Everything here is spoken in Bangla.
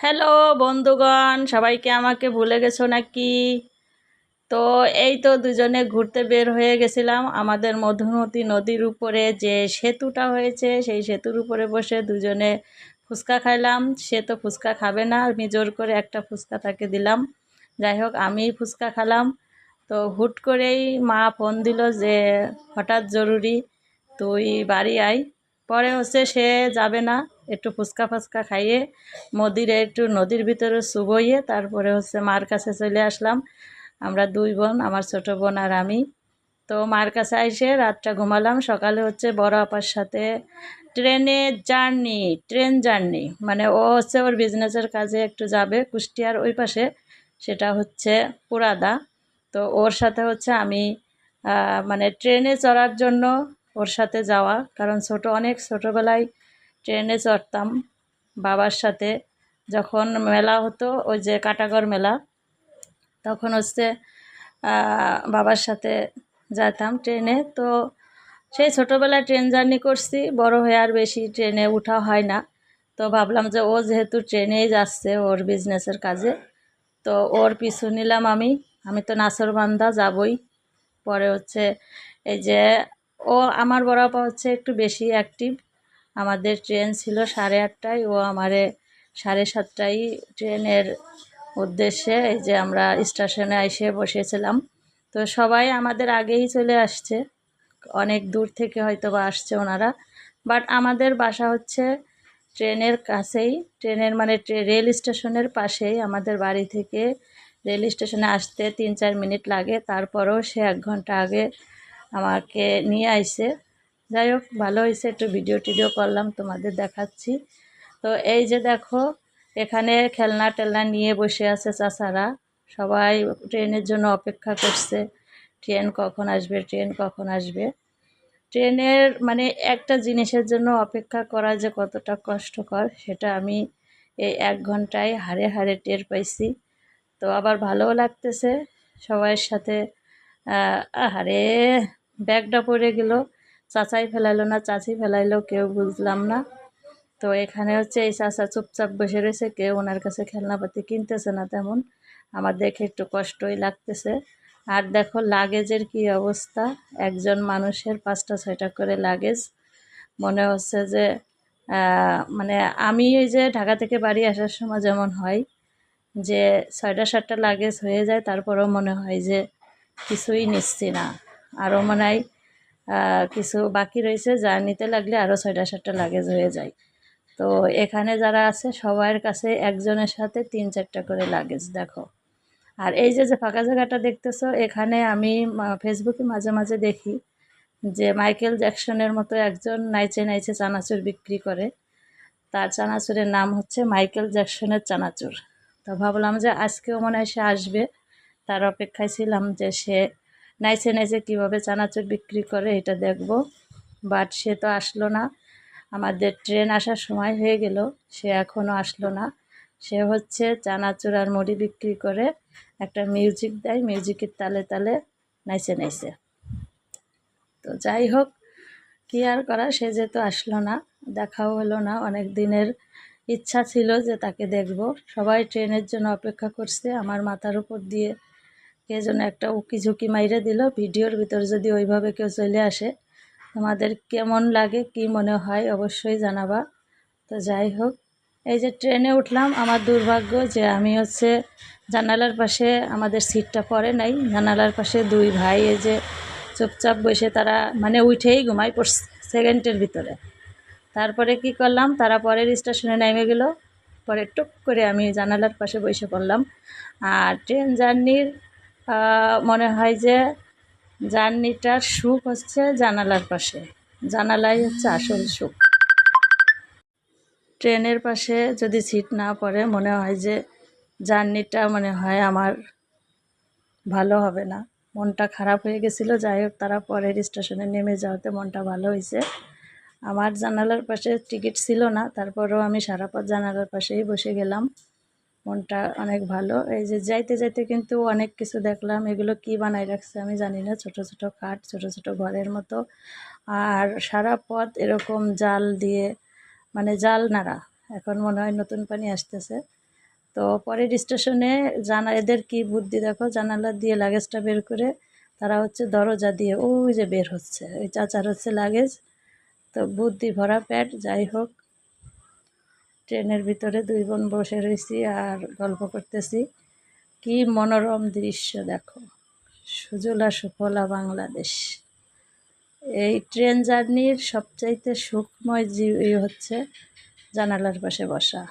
হ্যালো বন্ধুগণ, সবাইকে আমাকে ভুলে গেছো নাকি? তো এই তো দুজনে ঘুরতে বের হয়ে গেছিলাম। আমাদের মধুমতি নদীর উপরে যে সেতুটা হয়েছে, সেই সেতুর উপরে বসে দুজনে ফুচকা খাইলাম। সে তো ফুচকা খাবে না, আমি জোর করে একটা ফুচকা তাকে দিলাম। যাই হোক আমি ফুচকা খালাম। তো হুট করেই মা ফোন দিল যে, হঠাৎ জরুরি, তুই বাড়ি আয়। পরে হচ্ছে সে যাবে না। একটু ফুচকা ফুচকা খাইয়ে নদীর একটু নদীর ভিতরে শুভইয়ে তারপরে হচ্ছে মার কাছে চলে আসলাম। আমরা দুই বোন, আমার ছোট বোন আর আমি। তো মার কাছে এসে রাতটা ঘুমালাম। সকালে হচ্ছে বড় আপার সাথে ট্রেনে জার্নি, ট্রেন জার্নি। মানে ও হচ্ছে ওর বিজনেসের কাজে একটু যাবে কুষ্টিয়ার ওই পাশে, সেটা হচ্ছে পুরাদা। তো ওর সাথে হচ্ছে আমি মানে ট্রেনে চড়ার জন্য ওর সাথে যাওয়া। কারণ ছোট, অনেক ছোটোবেলায় ট্রেনে চড়তাম বাবার সাথে। যখন মেলা হতো, ওই যে কাটাগড় মেলা, তখন হচ্ছে বাবার সাথে যেতাম ট্রেনে। তো সেই ছোটোবেলায় ট্রেন জার্নি করছি, বড় হয়ে আর বেশি ট্রেনে উঠা হয় না। তো ভাবলাম যে ও যেহেতু ট্রেনেই যাচ্ছে ওর বিজনেসের কাজে, তো ওর পিছু নিলাম আমি। আমি তো নাসরবান্ধা যাবই। পরে হচ্ছে এই যে ও আমার আপা হচ্ছে একটু বেশি অ্যাক্টিভ আমাদের ট্রেন ছিল সাড়ে আটটায়, ও আমারে সাড়ে সাতটায় ট্রেনের উদ্দেশ্যে এই যে আমরা স্টেশনে এসে বসেছিলাম। তো সবাই আমাদের আগেই চলে আসছে। অনেক দূর থেকে হয়তো বা আসছে ওনারা। বাট আমাদের বাসা হচ্ছে ট্রেনের কাছেই, ট্রেনের মানে রেল স্টেশনের পাশেই। আমাদের বাড়ি থেকে রেল স্টেশনে আসতে তিন চার মিনিট লাগে। তারপরেও সে এক ঘণ্টা আগে আমাকে নিয়ে আইসে। যাই হোক, ভালো হয়েছে, একটু ভিডিও টিডিও করলাম, তোমাদের দেখাচ্ছি। তো এই যে দেখো, এখানে খেলনা টেলনা নিয়ে বসে আছে চাচারা। সবাই ট্রেনের জন্য অপেক্ষা করছে, ট্রেন কখন আসবে, ট্রেন কখন আসবে। ট্রেনের মানে একটা জিনিসের জন্য অপেক্ষা করা যে কতটা কষ্টকর, সেটা আমি এই এক ঘন্টায় হারে হারে টের পাইছি। তো আবার ভালোও লাগতেছে, সবাইয়ের সাথে আহারে, ব্যাগটা পড়ে গেল। চাচাই ফেলাইলো না, চাচি ফেলাইলো, কেউ বুঝলাম না। তো এখানে হচ্ছে এই চাচা চুপচাপ বসে রয়েছে, কেউ ওনার কাছে খেলনাপাতি কিনতেছে না তেমন। আমার দেখে একটু কষ্টই লাগতেছে। আর দেখো লাগেজের কি অবস্থা, একজন মানুষের পাঁচটা, ছয়টা করে লাগেজ। মনে হচ্ছে যে মানে আমি এই যে ঢাকা থেকে বাড়ি আসার সময় যেমন হয়, যে ছয়টা, সাতটা লাগেজ হয়ে যায়, তারপরেও মনে হয় যে কিছুই নিচ্ছি না। আরও মনে হয় কিছু বাকি রয়েছে, যা নিতে লাগলে আরও ছয়টা সাতটা লাগেজ হয়ে যায়। তো এখানে যারা আছে, সবার কাছে একজনের সাথে তিন চারটা করে লাগেজ দেখো। আর এই যে যে ফাঁকা জায়গাটা দেখতেছো, এখানে আমি ফেসবুকে মাঝে মাঝে দেখি যে মাইকেল জ্যাকসনের মতো একজন নাইচে নাইচে চানাচুর বিক্রি করে। তার চানাচুরের নাম হচ্ছে মাইকেল জ্যাকসনের চানাচুর। তো ভাবলাম যে, আজকেও মনে হয় সে আসবে। তার অপেক্ষায় ছিলাম যে, সে নাইচে নাইচে কীভাবে চানাচুর বিক্রি করে এটা দেখব। বাট সে তো আসলো না। আমাদের ট্রেন আসার সময় হয়ে গেল। সে এখনও আসলো না। সে হচ্ছে চানাচুর আর মুড়ি বিক্রি করে একটা মিউজিক দেয়। মিউজিকের তালে তালে নাইচে নাইচে তো যাই হোক, কী আর করা? সে যেহেতু আসলো না, দেখাও হলো না। অনেক দিনের ইচ্ছা ছিল যে তাকে দেখব। সবাই ট্রেনের জন্য অপেক্ষা করছে। আমার মাথার উপর দিয়ে কে যেন একটা উকি ঝুঁকি মাইরে দিল। ভিডিওর ভিতর যদি ওইভাবে কেউ চলে আসে, তোমাদের কেমন লাগে, কি মনে হয় অবশ্যই জানাবা। তো যাই হোক, এই যে ট্রেনে উঠলাম, আমার দুর্ভাগ্য যে আমি হচ্ছে জানালার পাশে আমাদের সিটটা পড়ে নাই। জানালার পাশে দুই ভাই এই যে চুপচাপ বসে তারা মানে উঠেই ঘুমাই পড়ছে সেকেন্ডের ভিতরে। তারপরে কি করলাম, তারা পরের স্টেশনে নেমে গেল। পরে টুক করে আমি জানালার পাশে বসে পড়লাম। আর ট্রেন জার্নির মনে হয় যে জার্নিটার সুখ হচ্ছে জানালার পাশে। জানালাই হচ্ছে আসল সুখ। ট্রেনের পাশে যদি সিট না পড়ে, মনে হয় যে জার্নিটা মনে হয় আমার ভালো হবে না। মনটা খারাপ হয়ে গেছিল, যাই হোক, তারা পরের স্টেশনে নেমে যাওয়াতে মনটা ভালো হয়েছে। আমার জানালার পাশে টিকিট ছিল না, তারপরেও আমি সারাপথ জানালার পাশেই বসে গেলাম। মনটা অনেক ভালো। এই যে যাইতে যাইতে কিন্তু অনেক কিছু দেখলাম। এগুলো কি বানাই রাখছে আমি জানি না। ছোট ছোট কাঠ ছোট ছোট ঘরের মতো। আর সারা পথ এরকম জাল দিয়ে মানে জাল নাড়া। এখন মনে হয় নতুন পানি আসতেছে। তো পরের স্টেশনে জানা এদের কি বুদ্ধি দেখো? জানালা দিয়ে লাগেজটা বের করে তারা হচ্ছে দরজা দিয়ে ওই যে বের হচ্ছে। ওই চাচার হচ্ছে লাগেজ। তো বুদ্ধি ভরা প্যাট যাই হোক। ট্রেনের ভিতরে দুই বোন বসে রয়েছি আর গল্প করতেছি। কি মনোরম দৃশ্য দেখো। সুজলা সুফলা বাংলাদেশ। এই ট্রেন জার্নির সবচাইতে সুখময় হচ্ছে জানালার পাশে বসা।